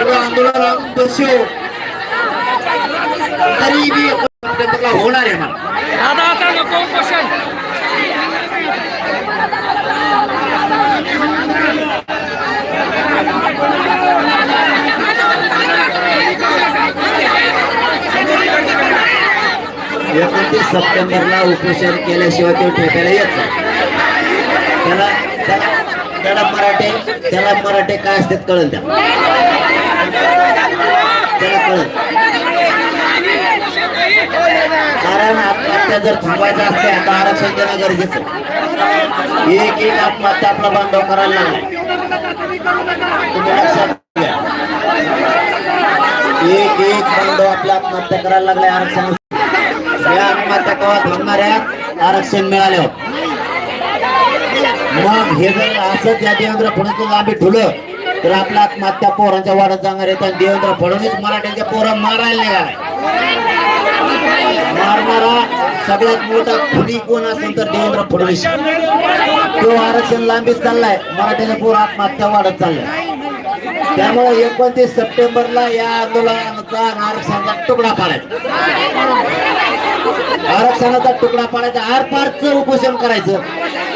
पुढं आंदोलन बसव तरी सप्टेंबरला होणार आहे मला दादा आता नको एकोणतीस सप्टेंबरला उपोषण केल्याशिवाय तो ठेकायला येत त्याला त्याला त्याला मराठे त्याला मराठे काय असतात कळल त्या कारण आत्महत्या जर थांबायचं असते आता आरक्षण देणं गरजेचं एक एक आत्महत्या आपला बांधव करायला लागलाय एक एक बांधव आपल्या आत्महत्या करायला लागलाय आरक्षण या आत्महत्या केव्हा थांबणार आहेत आरक्षण मिळाल्यावर. मग हे जर असंच या देवेंद्र फडणवीस आम्ही ठुलं तर आपल्या आत्महत्या पोरांच्या वाढत जाणार आहेत आणि देवेंद्र फडणवीस मराठ्यांच्या पोरं मारायला निघालाय मारणारा सगळ्यात मोठा खुली कोण असेल तर देवेंद्र फडणवीस. तो आरक्षण लांबीच चाललाय. मराठ्याच्या पोर आत्महत्या वाढत चाललाय त्यामुळे एकोणतीस सप्टेंबरला या आंदोलनाचा आरक्षणाचा तुकडा पाडायचा. आरक्षणाचा तुकडा पाडायचा. आर पारचं उपोषण करायचं.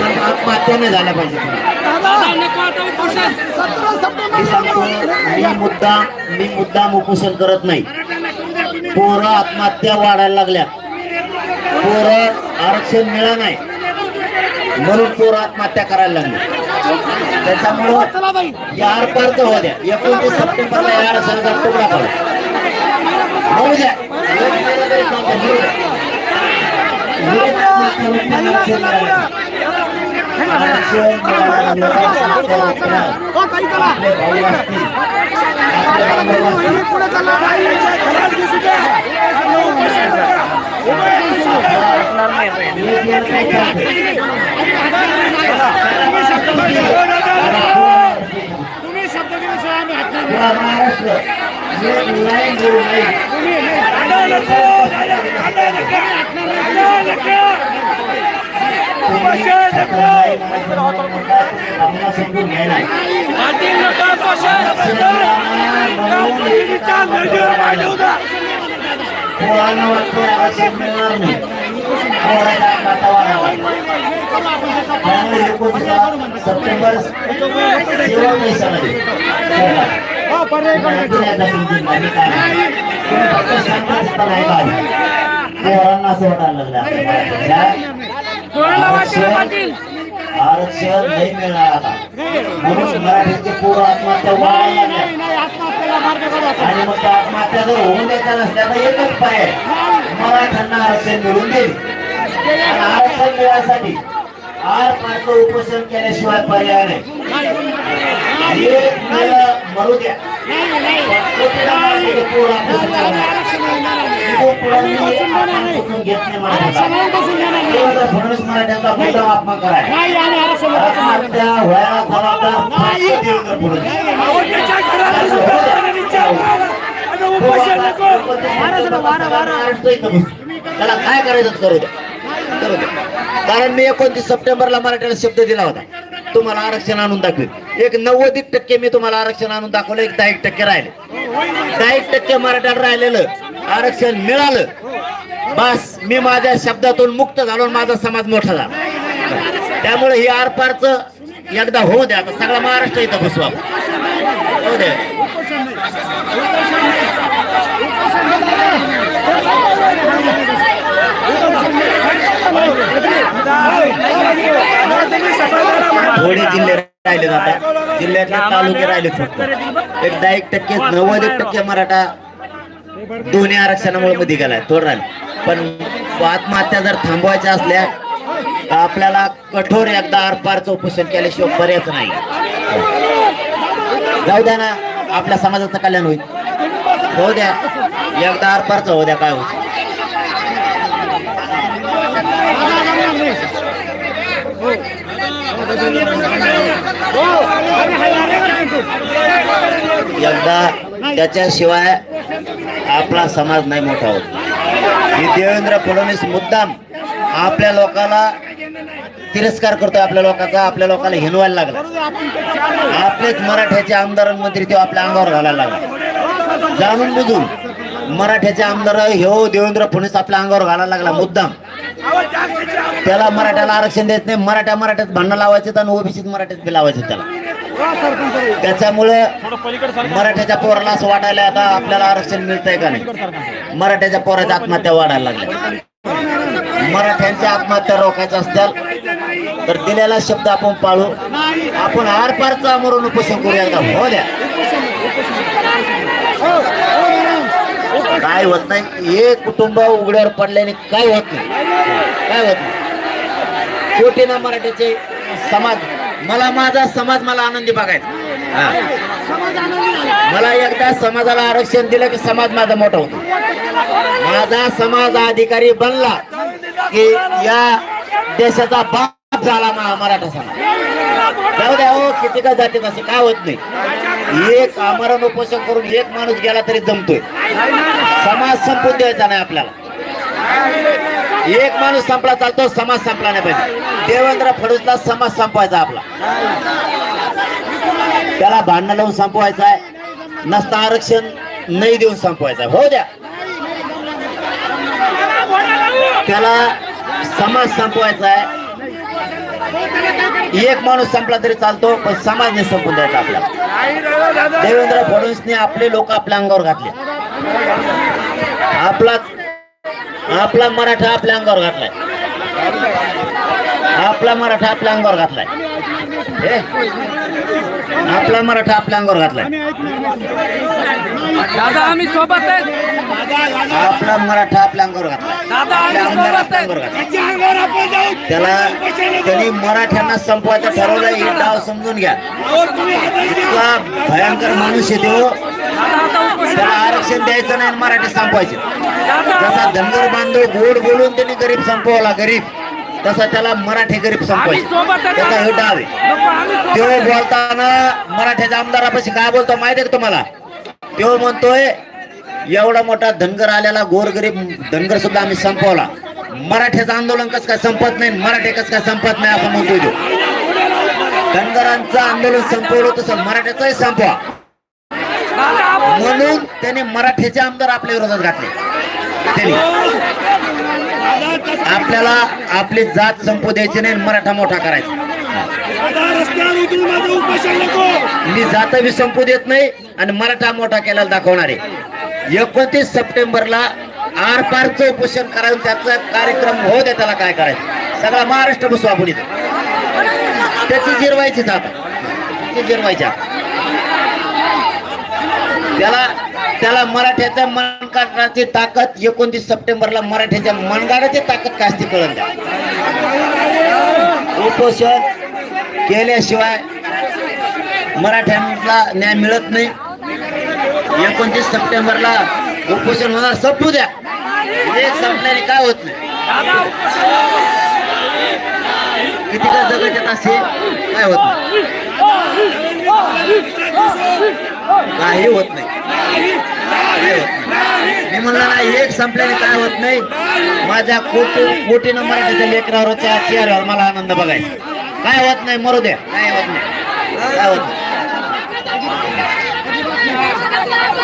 पण आत्महत्या नाही झाल्या पाहिजे. मी सांगतो मी मुद्दाम मी मुद्दाम उपोषण करत नाही. पोरं आत्महत्या वाढायला लागल्या. पोरं आरक्षण मिळा नाही. म्हणून पोरं आत्महत्या करायला लागले. त्याच्यामुळं या आरपारचं होऊ द्या. एकोणतीस सप्टेंबरला या आरक्षणाचा तुकडा पडा होऊ द्या. एक मेलं तरी तुम्ही शब्द दिल्याशिवाय आम्ही हटणार या महाराष्ट्र एक लाईन आरक्षण मिळणार नाही सप्टेंबर पोरांना असं वाटायला लागलं आरक्षण नाही मिळणार आता. म्हणून मराठीचे पोरं आत्महत्या वाढायला लागल्या आणि मग त्या आत्महत्या जर होऊन द्यायच्या नसल्या तर एकच पाय. मराठ्यांना आरक्षण मिळून देईल. आरक्षण मिळण्यासाठी आर पारचं उपोषण केल्याशिवाय पर्याय नाही. एक मेलं मरू द्या. फडणवीस मराठ्यांचा मोठा अपमान कराय आत्महत्या व्हायला जबाबदार त्याला काय करायचं करू द्या. करू द्या. कारण मी एकोणतीस सप्टेंबरला मराठ्याला शब्द दिला होता. तुम्हाला आरक्षण आणून दाखवेल. एक नव्वद एक टक्के मी तुम्हाला आरक्षण आणून दाखवलं. एक दहा एक टक्के राहिले. दहा एक टक्के मराठ्याला राहिलेलं. आरक्षण मिळालं. बस मी माझ्या शब्दातून मुक्त झालो माझा समाज मोठा झाला. त्यामुळे ही आरपारच एकदा होऊ द्या. आता सगळा महाराष्ट्र इथं बसवा होऊ द्या. थोडे जिल्हे राहिले आता जिल्ह्यातले तालुके राहिले फक्त. एकदा एक टक्के नव्वद एक टक्के मराठा दोन्ही आरक्षणामुळे मध्ये गेलाय थोडं राहिले. पण आत्महत्या जर थांबवायच्या असल्या तर आपल्याला कठोर एकदा आरपारचं उपोषण केल्याशिवाय पर्यायच नाही. जाऊ द्या ना. आपल्या समाजाचं कल्याण होईल. होऊ द्या. एकदा अर्पारच होऊ द्या काय होत एकदा त्याच्याशिवाय आपला समाज नाही मोठा होत. देवेंद्र फडणवीस मुद्दाम आपल्या लोकांना तिरस्कार करतोय आपल्या लोकांचा आपल्या लोकांना हिनवायला लागला आपलेच मराठ्याचे आमदारांमध्ये तो आपल्या अंगावर घालायला लागला. जाणून बुजून मराठ्याचे आमदार ह्यो हो देवेंद्र फडणवीस आपल्या अंगावर घालायला लागला मुद्दाम. त्याला मराठ्याला आरक्षण देत नाही मराठ्या मराठ्यात भांडणं लावायचे आणि ओबीसीत मराठ्यात बी लावायचे त्याला. त्याच्यामुळे मराठ्याच्या पोराला असं वाटायला आता आपल्याला आरक्षण मिळतंय का नाही? मराठ्याच्या पोराच्या आत्महत्या वाढायला लागल्या मराठ्यांच्या आत्महत्या रोखायच्या असतात तर दिलेला शब्द आपण पाळू. आपण आरपारचं मरून उपोषण करूया का हो द्या. काय होत नाही. हे कुटुंब उघड्यावर पडल्याने काय होत नाही. काय होत नाही. शेवटी ना मराठीचे समाज मला माझा समाज मला आनंदी बघायचा. मला एकदा समाजाला आरक्षण दिलं की समाज माझा मोठा होतो. माझा समाज अधिकारी बनला की या देशाचा झाला मा- मराठा समाज. जाऊ द्या हो किती का जाते तसे काय होत नाही. एक आमरण उपोषण करून एक माणूस गेला तरी जमतोय. समाज संपून द्यायचा नाही आपल्याला. एक माणूस संपला चालतो समाज संपला नाही पाहिजे. देवेंद्र फडणवीसला समाज संपवायचा आपला. त्याला भांडण लावून संपवायचा आहे. नसता आरक्षण नाही देऊन संपवायचा हो द्या. त्याला समाज संपवायचा आहे. एक माणूस संपला तरी चालतो पण समाज नाही संपून द्यायचा आपला देवेंद्र फडणवीसने आपले लोक आपल्या अंगावर घातले. आपला आपला मराठा आपल्या अंगावर घातलाय. आपला मराठा आपल्या अंगावर घातलाय. आपला मराठा आपल्या अंगावर घातलाय. दादा आम्ही सोबत आपला मराठा आपल्या अंगावर आपल्या आमदार आपल्या घातलाय त्याला त्यांनी मराठ्यांना संपवायचं ठरवलं हे डाव समजून घ्या. इतका भयंकर माणूस आहे तो. दादा आता उपोषण त्याला आरक्षण द्यायचं नाही मराठी संपवायचे. जसा धनगर बांधव गोड बोलून त्यांनी गरीब संपवला गरीब. तसा त्याला मराठी गरीब संपवायचे. त्याचा हे डाव आहे. बोलताना मराठ्याच्या आमदारापाशी काय बोलतो माहिती आहे का तुम्हाला? तो म्हणतोय एवढा मोठा धनगर आलेला गोरगरीब धनगर सुद्धा आम्ही संपवला. मराठ्याचं आंदोलन कसं काय संपत नाही मराठे कसं काय संपत नाही असं म्हणतो तो. धनगरांचं आंदोलन संपवलं तसं मराठ्याचंही संपवा. म्हणून त्याने मराठ्याचे आमदार आपल्या विरोधात घातले. त्यांनी. आपल्याला आपली जात संपू द्यायची नाही आणि मराठा मोठा करायचा. मी जात बी संपू देत नाही आणि मराठा मोठा केल्याला दाखवणार आहे. एकोणतीस सप्टेंबरला आर पारचं उपोषण करायचं त्याचा कार्यक्रम हो द्या त्याला काय करायचं? सगळा महाराष्ट्र बसू आपण इथं. त्याची जिरवायची जात जिरवायच्या त्याला त्याला मराठ्याच्या मनकाटाची ताकद एकोणतीस सप्टेंबरला मराठ्याच्या मनगाडाची ताकद कास्ती कळून द्या. उपोषण केल्याशिवाय मराठ्यांना न्याय मिळत नाही. एकोणतीस सप्टेंबरला उपोषण होणार संपू द्या. एक संपल्याने काय होत नाही? किती का जगत येत काय होत नाही? होत नाही. काही होत नाही. मी म्हणलं ना एक संपल्याने काय होत नाही? माझ्या कोटी कोटीनं मराठीच्या लेकरावरच्या चेहऱ्यावर मला आनंद बघायचा. काय होत नाही मरू द्या. काय होत नाही. काय होत नाही.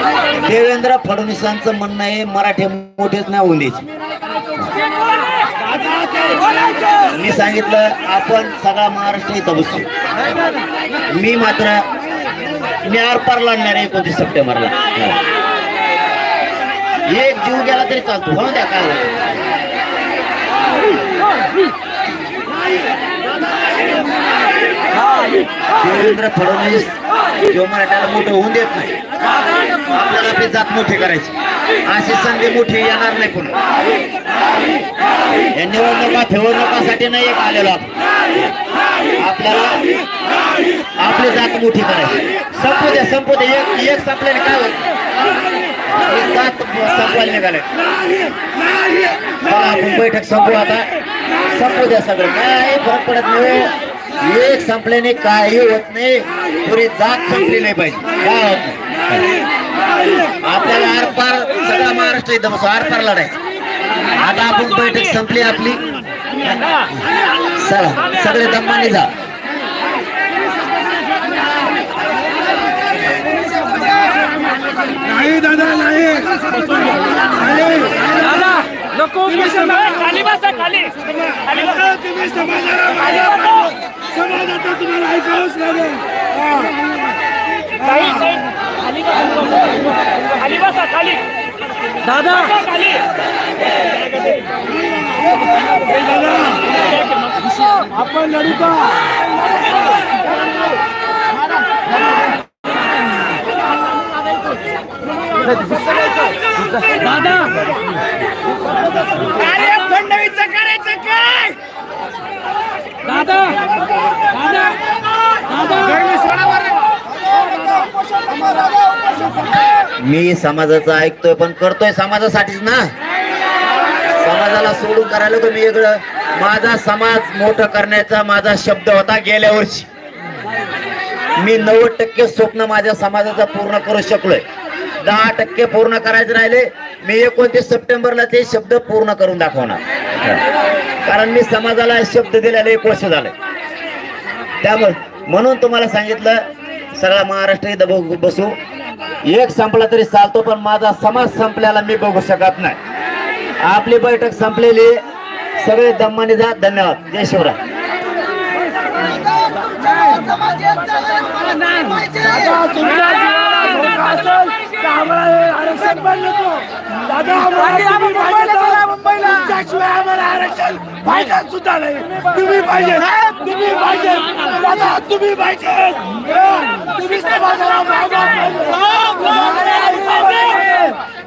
देवेंद्र फडणवीसांचं म्हणणं आहे मराठी मोठेच नाही होऊन द्यायचे मी सांगितलं आपण सगळा महाराष्ट्र इथं बसतो मी मात्र मी आरपार लढणार आहे एकोणतीस सप्टेंबरला. एक जीव गेला तरी चालतो हो द्या काय देवेंद्र फडणवीस जो मराठ्याला मोठं होऊन देत नाही आपल्याला आपली जात मोठी करायची. अशी संधी मोठी येणार नाही पुन्हा या निवडणुका ठेवणुकासाठी नाही एक आलेलो आपण. आपल्याला आपली जात मोठी करायची. संपू द्या संपू द्या एक एक संपल्याने काय होत एक जात संपवायला निघाले. आपण बैठक संपू आता. संपू द्या सगळं. काय फरक पडत नाही. एक संपल्याने काही होत नाही. पुरी जात संपली नाही पाहिजे. काय होत नाही. आपल्याला आरपार सगळा महाराष्ट्र बसू आरपार लढायचं. आता आपण बैठक संपली आपली. चला सगळे दमाने जा. नाही दादा नाही. नको उपोषण खाली बसा खाली. खाली बसा. तुम्ही समाजाला तुम्हाला ऐकावंच लागेल हा. काही साईड खाली बसा बसा खाली दादा. आपण लढू का? दादा. काय? दादा दादा मी समाजाचं ऐकतोय पण करतोय समाजासाठीच ना? समाजाला सोडून करायला तुम्ही वेगळं माझा समाज मोठं करण्याचा माझा शब्द होता गेल्या वर्षी. मी नव्वद टक्के स्वप्न माझ्या समाजाचा पूर्ण करू शकलोय. दहा टक्के पूर्ण करायचे राहिले मी एकोणतीस सप्टेंबरला ते शब्द पूर्ण करून दाखवणार. कारण मी समाजाला शब्द दिलेला एक वर्ष झालं त्यामुळे म्हणून तुम्हाला सांगितलं सगळा महाराष्ट्र इथं बघू- बसू. एक संपला तरी चालतो पण माझा समाज संपल्याला मी बघू शकत नाही. आपली बैठक संपलेली. सगळे दम्माने जा. धन्यवाद. जय शिवराय. तर आम्हाला हे आरक्षण पण नको दादा तुमच्याशिवाय आम्हाला आरक्षण पाहिजे सुद्धा नाही तुम्ही पाहिजे तुम्ही पाहिजे दादा तुम्ही पाहिजे हा, तुम्ही समाजाला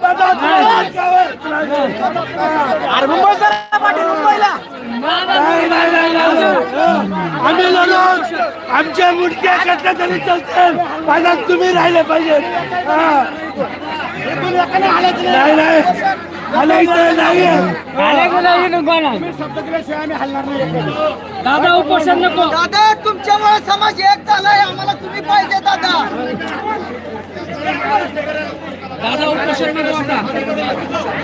मागा नाही नाही नाही नाही. आम्ही लढू आमच्या मुडक्या कटल्या तरी चालतील. माझा तुम्ही राहिले पाहिजे हा. नाही नाही. हालायचं नाही दादा उपोषण नको. दादा तुमच्यामुळे समाज एक झालाय. आम्हाला तुम्ही पाहिजे दादा. दादा उपोषण नको आता.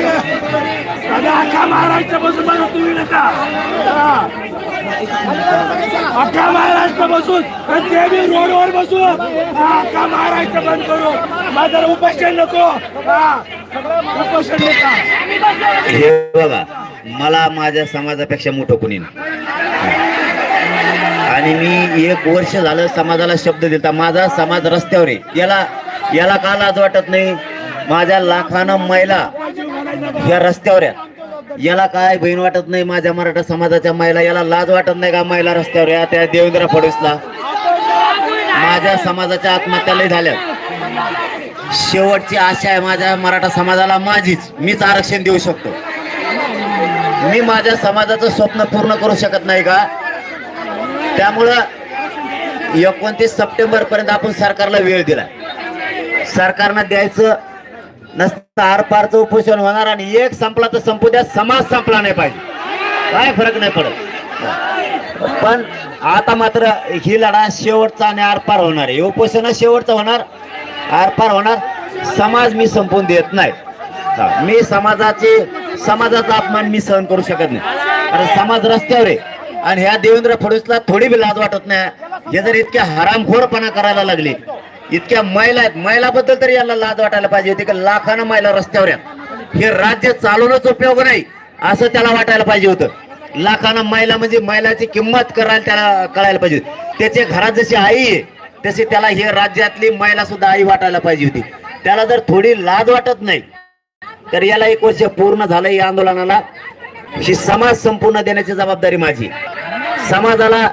दादा अख्खा महाराष्ट्र बसून बघा तुम्ही नका हा. अख्खा महाराष्ट्र बसून आणि ते बसू. रोडवर महाराष्ट्र बंद करू? माझं उपोषण नको. उपोषण हे बघा मला माझ्या समाजापेक्षा मोठं कोणी आणि मी एक वर्ष झालं समाजाला शब्द देता. माझा समाज रस्त्यावर आहे. याला याला का लाज वाटत नाही? माझ्या लाखानं महिला या रस्त्यावर आहेत. याला काय बहीण वाटत नाही? माझ्या मराठा समाजाच्या महिला याला लाज वाटत नाही का महिला रस्त्यावर? या त्या देवेंद्र फडणवीसला. माझ्या समाजाच्या आत्महत्या लय झाल्या शेवटची आशा आहे माझ्या मराठा समाजाला माझीच. मीच आरक्षण देऊ शकतो. मी माझ्या समाजाचं स्वप्न पूर्ण करू शकत नाही का? त्यामुळं एकोणतीस सप्टेंबर पर्यंत आपण सरकारला वेळ दिला. सरकारनं द्यायचं नसतं आरपारचं उपोषण होणार आणि एक संपला तर संपू द्या. समाज संपला नाही पाहिजे. काय फरक नाही पडत. पण आता मात्र ही लढा शेवटचा आणि आरपार होणार आहे. उपोषण शेवटचं होणार आरपार होणार. समाज मी संपवून देत नाही. मी समाजाचे समाजाचा अपमान मी सहन करू शकत नाही. कारण समाज रस्त्यावर आहे आणि ह्या देवेंद्र फडणवीसला थोडी बी लाज वाटत नाही. हे जर इतक्या हरामखोरपणा करायला लागले इतक्या महिला आहेत महिलाबद्दल तरी याला लाज वाटायला पाहिजे. होती की लाखानं महिला रस्त्यावर आहेत. हे राज्य चालवणंच उपयोग नाही असं त्याला वाटायला पाहिजे होतं. लाखांना महिला म्हणजे महिलाची किंमत करायला त्याला कळायला पाहिजे होती. त्याच्या घरात जशी आई आहे तशी त्याला हे राज्यातली मैला सुद्धा आई वाटायला पाहिजे होती. त्याला जर थोडी लाज वाटत नाही तर याला एक वर्ष पूर्ण झालं या आंदोलनाला. ही समाज संपूर्ण देण्याची जबाबदारी माझी समाजाला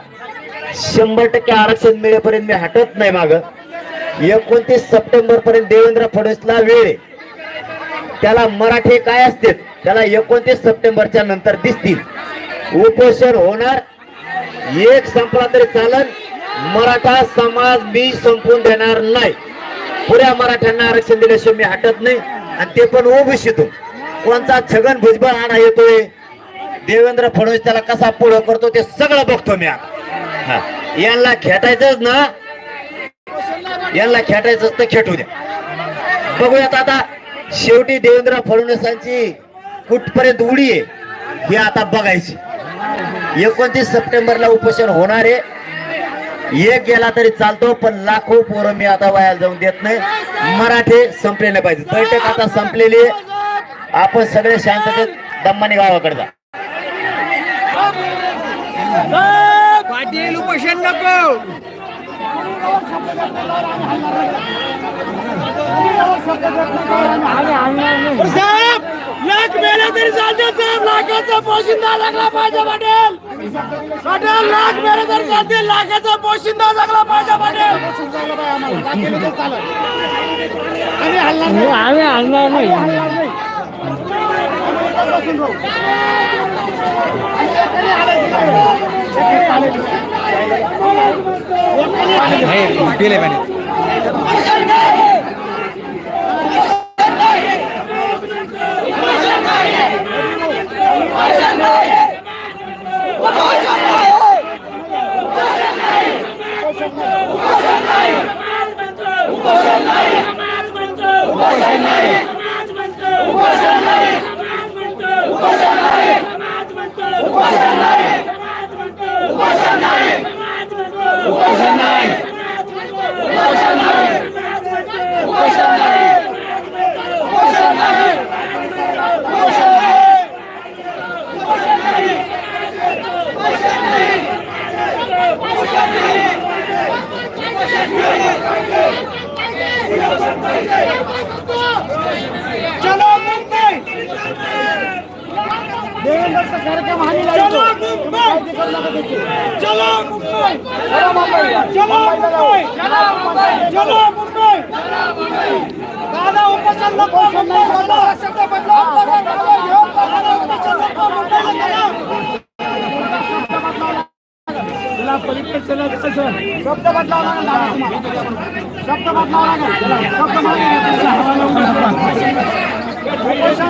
शंभर टक्के आरक्षण मिळेपर्यंत मी हटत नाही माग. एकोणतीस सप्टेंबर पर्यंत देवेंद्र फडणवीसला वेळ त्याला मराठी काय असते त्याला एकोणतीस सप्टेंबरच्या नंतर दिसतील. उपोषण होणार. एक संपला तरी चालन. मराठा समाज मी संपून देणार नाही. पुऱ्या मराठ्यांना आरक्षण दिल्याशिवाय मी हटत नाही. आणि ते पण ओबीसीतून. कोणता छगन भुजबळ आणा येतोय? देवेंद्र फडणवीस त्याला कसा पुढं करतो ते सगळं बघतो मी हा. यांना खेटायचंच ना. यांना खेटायचंच तर खेटू द्या. बघूयात आता. शेवटी देवेंद्र फडणवीसांची कुठपर्यंत उडी आहे ही आता बघायची. एकोणतीस सप्टेंबरला उपोषण होणार आहे. एक गेला तरी चालतो पण लाखो पोरं मी आता वायाला जाऊन देत नाही. मराठे संपलेले पाहिजे. बैठक आता संपलेली आहे. आपण सगळे शांततेत दम्मानी गावाकडे जा. पाटील उपोषण नको. साहेब लाख मेले तरी चालते साहेब. लाखाचा पोशिंदा लागला पाहिजे पाटील. पाटील लाख मेले तरी चालते. लाखाचा पोशिंदा लागला पाहिजे पाटील. आम्ही हलणार नाही चलो चलो मुंबई चलो मुंबई चलो मुंबई चलो मुंबई दादा उपोषण नको मुंबई चलो शब्द बदला दादा उपोषण नको मुंबईला चला तुला पलीकडे चला कसं शब्द बदलावा लागेल शब्द बदलावा लागेल शब्द उपोषण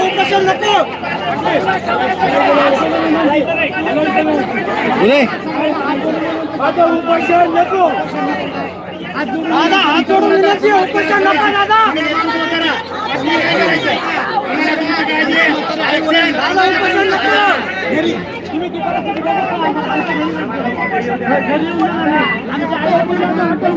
उपोषण नको दादा उपोषण नको दादा हात जोडून विनंती उपोषण नको दादा दादा उपोषण नको घरी तुम्ही तिकडे घरी येऊन जा. आमच्या आई-वडिलांना हॉटेल